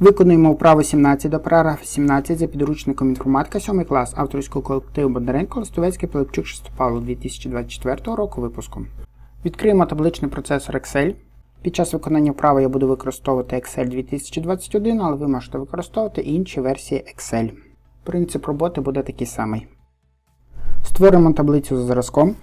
Виконуємо вправу 17 до параграфу 17 за підручником інформатика 7 клас авторського колективу Бондаренко Листовецький Пилипчук Шестопавло 2024 року випуску. Відкриємо табличний процесор Excel. Під час виконання вправи я буду використовувати Excel 2021, але ви можете використовувати інші версії Excel. Принцип роботи буде такий самий. Створимо таблицю за зразком.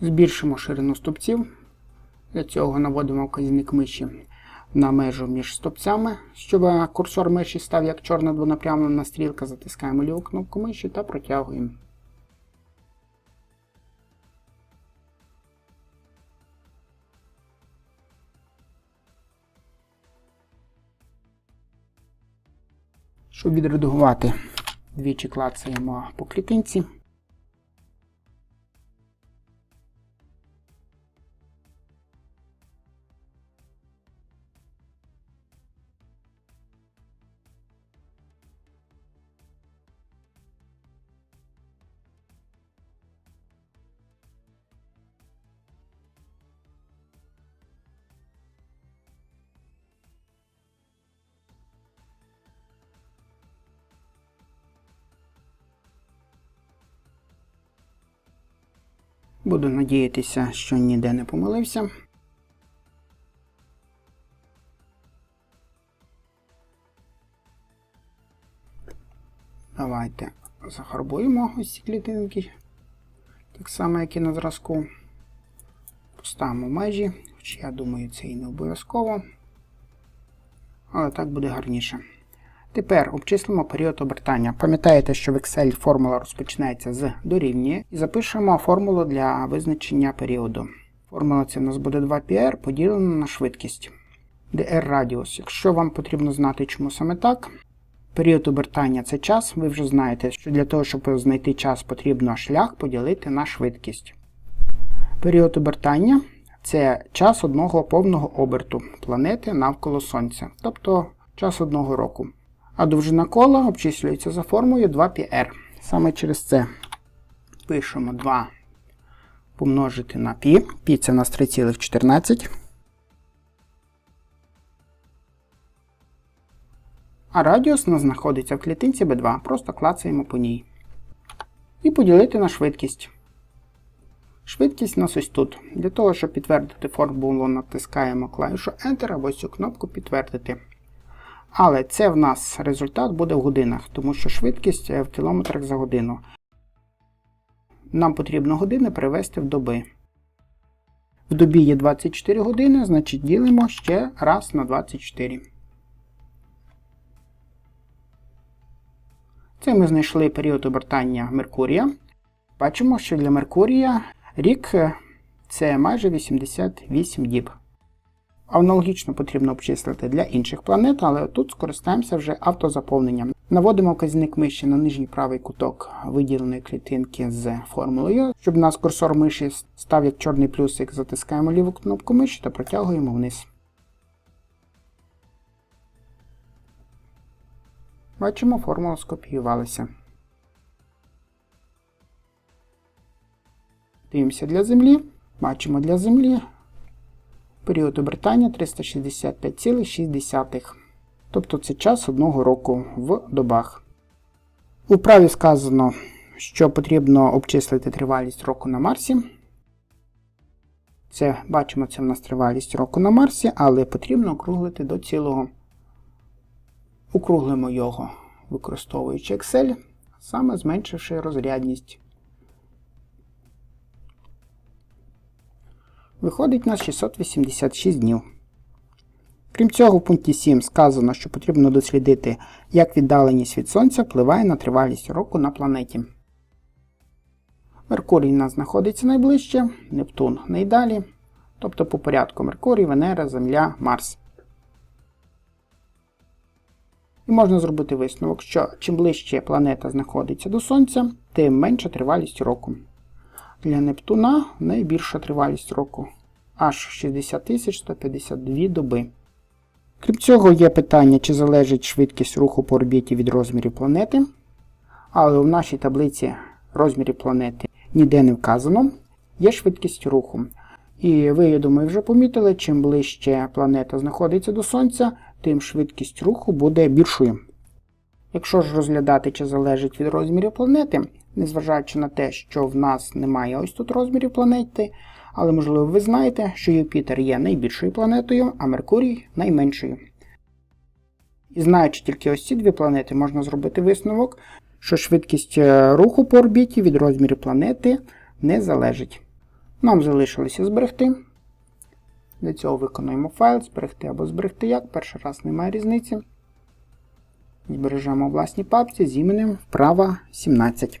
Збільшимо ширину стовпців. Для цього наводимо вказівник миші на межу між стовпцями, щоб курсор миші став як чорна двонапрямлена стрілка, затискаємо ліву кнопку миші та протягуємо. Щоб відредагувати, двічі клацаємо по клітинці. Буду надіятися, що ніде не помилився. Давайте зафарбуємо ось ці клітинки, так само, як і на зразку. Поставимо межі, хоч я думаю, це і не обов'язково. Але так буде гарніше. Тепер обчислимо період обертання. Пам'ятаєте, що в Excel формула розпочинається з дорівнює і запишемо формулу для визначення періоду. Формула це у нас буде 2πr поділено на швидкість. dr радіус. Якщо вам потрібно знати, чому саме так, період обертання це час, ви вже знаєте, що для того, щоб знайти час, потрібно шлях поділити на швидкість. Період обертання це час одного повного оберту планети навколо Сонця, тобто час одного року а довжина кола обчислюється за формою 2πr. Саме через це пишемо 2 помножити на π. Пі це у нас 3,14. А радіус у нас знаходиться в клітинці B2. Просто клацаємо по ній. І поділити на швидкість. Швидкість у нас ось тут. Для того, щоб підтвердити формулу, натискаємо клавішу Enter або цю кнопку підтвердити. Але це в нас результат буде в годинах, тому що швидкість в кілометрах за годину. Нам потрібно години перевести в доби. В добі є 24 години, значить ділимо ще раз на 24. Це ми знайшли період обертання Меркурія. Бачимо, що для Меркурія рік це майже 88 діб. Аналогічно потрібно обчислити для інших планет, але тут скористаємося вже автозаповненням. Наводимо вказівник миші на нижній правий куток виділеної клітинки з формулою. Щоб у нас курсор миші став як чорний плюсик, затискаємо ліву кнопку миші та протягуємо вниз. Бачимо, формула скопіювалася. Дивимося для Землі. Бачимо для Землі період обертання 365,6. Тобто це час одного року в добах. У праві сказано, що потрібно обчислити тривалість року на Марсі. Це, бачимо, це в нас тривалість року на Марсі, але потрібно округлити до цілого. Округлимо його, використовуючи Excel, саме зменшивши розрядність. Виходить у нас 686 днів. Крім цього, в пункті 7 сказано, що потрібно дослідити, як віддаленість від Сонця впливає на тривалість року на планеті. Меркурій у нас знаходиться найближче, Нептун найдалі. Тобто по порядку Меркурій, Венера, Земля, Марс. І можна зробити висновок, що чим ближче планета знаходиться до Сонця, тим менша тривалість року. Для Нептуна найбільша тривалість року, аж 60 152 доби. Крім цього, є питання, чи залежить швидкість руху по орбіті від розмірів планети. Але в нашій таблиці розмірів планети ніде не вказано. Є швидкість руху. І ви, я думаю, вже помітили, чим ближче планета знаходиться до Сонця, тим швидкість руху буде більшою. Якщо ж розглядати, чи залежить від розмірів планети, незважаючи на те, що в нас немає ось тут розмірів планети, але можливо ви знаєте, що Юпітер є найбільшою планетою, а Меркурій найменшою. І знаючи тільки ось ці дві планети, можна зробити висновок, що швидкість е, руху по орбіті від розмірів планети не залежить. Нам залишилося зберегти. Для цього виконуємо файл, зберегти або зберегти як. Перший раз немає різниці. Збережемо у власній папці з іменем вправа 17.